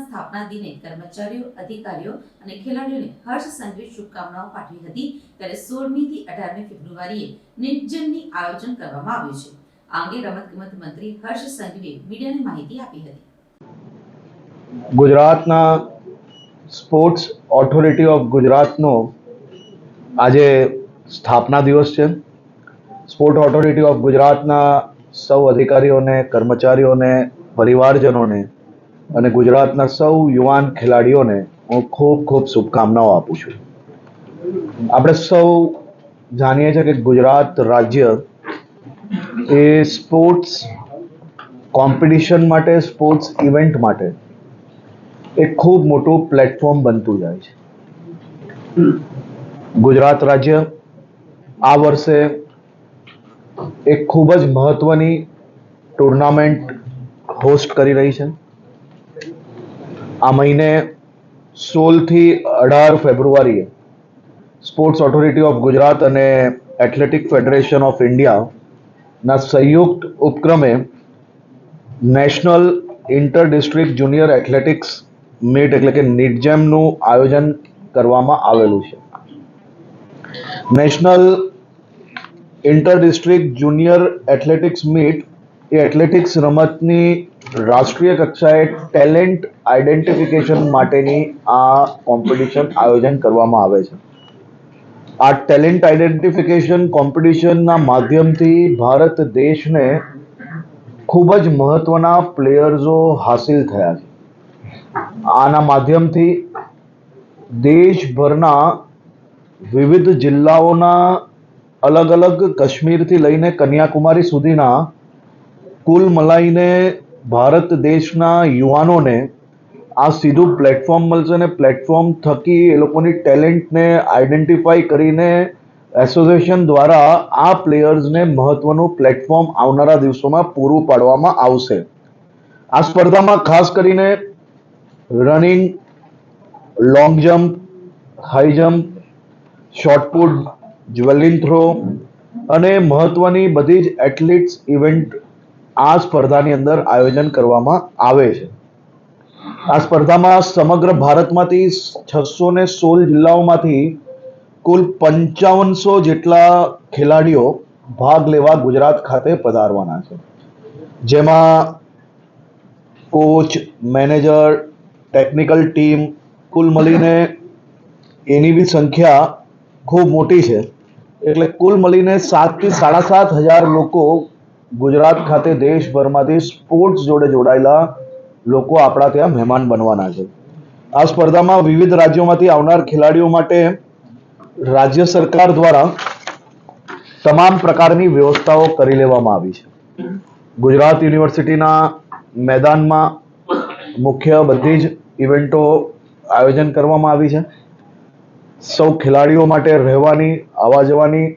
સ્થાપના દિને કર્મચારીઓ, અધિકારીઓ અને ખેલાડીઓને હર્ષ સંગીત શુભકામનાઓ પાઠવી હતી. ત્યારે સોળમી થી અઢારમી ફેબ્રુઆરીએ નિર્જનની આયોજન કરવામાં આવ્યું છે. આ અંગે રમતગમત મંત્રી હર્ષ સંઘવીએ મીડિયાને માહિતી આપી હતી. ગુજરાતના સ્પોર્ટ્સ ઓથોરિટી ઓફ ગુજરાતનો આજે સ્થાપના દિવસ છે. સ્પોર્ટ ઓથોરિટી ઓફ ગુજરાતના સૌ અધિકારીઓને, કર્મચારીઓને, પરિવારજનોને અને ગુજરાતના સૌ યુવાન ખેલાડીઓને હું ખૂબ ખૂબ શુભકામનાઓ આપું છું. આપણે સૌ જાણીએ છીએ કે ગુજરાત રાજ્ય એ સ્પોર્ટ્સ કોમ્પિટિશન માટે, સ્પોર્ટ્સ ઇવેન્ટ માટે એક ખૂબ મોટું પ્લેટફોર્મ બનતું જાય છે. ગુજરાત રાજ્ય આ વર્ષે એક ખૂબ જ મહત્વની ટુર્નામેન્ટ હોસ્ટ કરી રહી છે. આ મહિને સોળથી અઢાર ફેબ્રુઆરીએ સ્પોર્ટ્સ ઓથોરિટી ઓફ ગુજરાત અને એથ્લેટિક ફેડરેશન ઓફ ઇન્ડિયાના સંયુક્ત ઉપક્રમે national inter district junior athletics meet એટલે કે નિટજેમનું આયોજન કરવામાં આવેલું છે. National inter district junior athletics meet એ એથ્લેટિક્સ રમતની રાષ્ટ્રીય કક્ષાએ ટેલેન્ટ આઈડેન્ટિફિકેશન માટેની આ કોમ્પિટિશન આયોજન કરવામાં આવે છે. આ ટેલેન્ટ આઇડેન્ટિફિકેશન કોમ્પિટિશનના માધ્યમથી ભારત દેશને ખૂબ જ મહત્વના પ્લેયર્સો હાસિલ થયા છે. આના માધ્યમથી દેશભરના વિવિધ જિલ્લાઓના અલગ અલગ કાશ્મીરથી લઈને કન્યાકુમારી સુધીના કુલ મલાઈને ભારત દેશના યુવાનોને આ સીધું પ્લેટફોર્મ મળશે અને પ્લેટફોર્મ થકી એ લોકોની ટેલેન્ટને આઈડેન્ટિફાઈ કરીને એસોસિએશન દ્વારા આ પ્લેયર્સને મહત્વનું પ્લેટફોર્મ આવનારા દિવસોમાં પૂરું પાડવામાં આવશે. આ સ્પર્ધામાં ખાસ કરીને running long jump high jump shot put javelin throw અને મહત્વની બધી જ એથ્લેટિક્સ ઇવેન્ટ આ સ્પર્ધાની અંદર આયોજન કરવામાં આવે છે. આ સ્પર્ધામાં સમગ્ર ભારતમાંથી છસો ને સોળ જિલ્લાઓમાંથી કુલ પંચાવનસો જેટલા ખેલાડીઓ ભાગ લેવા ગુજરાત ખાતે પધારવાના છે. જેમાં કોચ, મેનેજર, ટેકનિકલ ટીમ, કુલ મળીને એની બી સંખ્યા ખૂબ મોટી છે. એટલે કુલ મળીને સાતથી સાડા સાત હજાર લોકો ગુજરાત ખાતે દેશભરમાંથી સ્પોર્ટ્સ જોડે જોડાયેલા લોકો આપણા ત્યાં મહેમાન બનવાના છે. આ સ્પર્ધામાં વિવિધ રાજ્યોમાંથી આવનાર ખેલાડીઓ માટે રાજ્ય સરકાર દ્વારા તમામ પ્રકારની વ્યવસ્થાઓ કરી લેવામાં આવી છે. ગુજરાત યુનિવર્સિટીના મેદાનમાં મુખ્ય બધી જ ઇવેન્ટો આયોજન કરવામાં આવી છે. સૌ ખેલાડીઓ માટે રહેવાની, આવવા જવાની,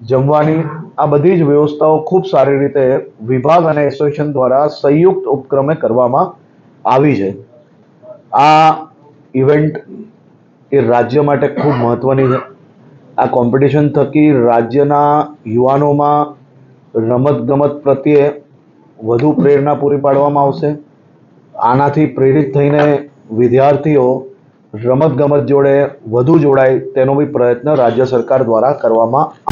જમવાની આ બધી જ વ્યવસ્થાઓ ખૂબ સારી રીતે વિભાગ અને એસોસિએશન દ્વારા સંયુક્ત ઉપક્રમે કરવામાં આવી છે. આ ઇવેન્ટ એ રાજ્ય માટે ખૂબ મહત્વની છે. આ કોમ્પિટિશન થકી રાજ્યના યુવાનોમાં રમતગમત પ્રત્યે વધુ પ્રેરણા પૂરી પાડવામાં આવશે. આનાથી પ્રેરિત થઈને વિદ્યાર્થીઓ રમતગમત જોડે વધુ જોડાય તેનો બી પ્રયત્ન રાજ્ય સરકાર દ્વારા કરવામાં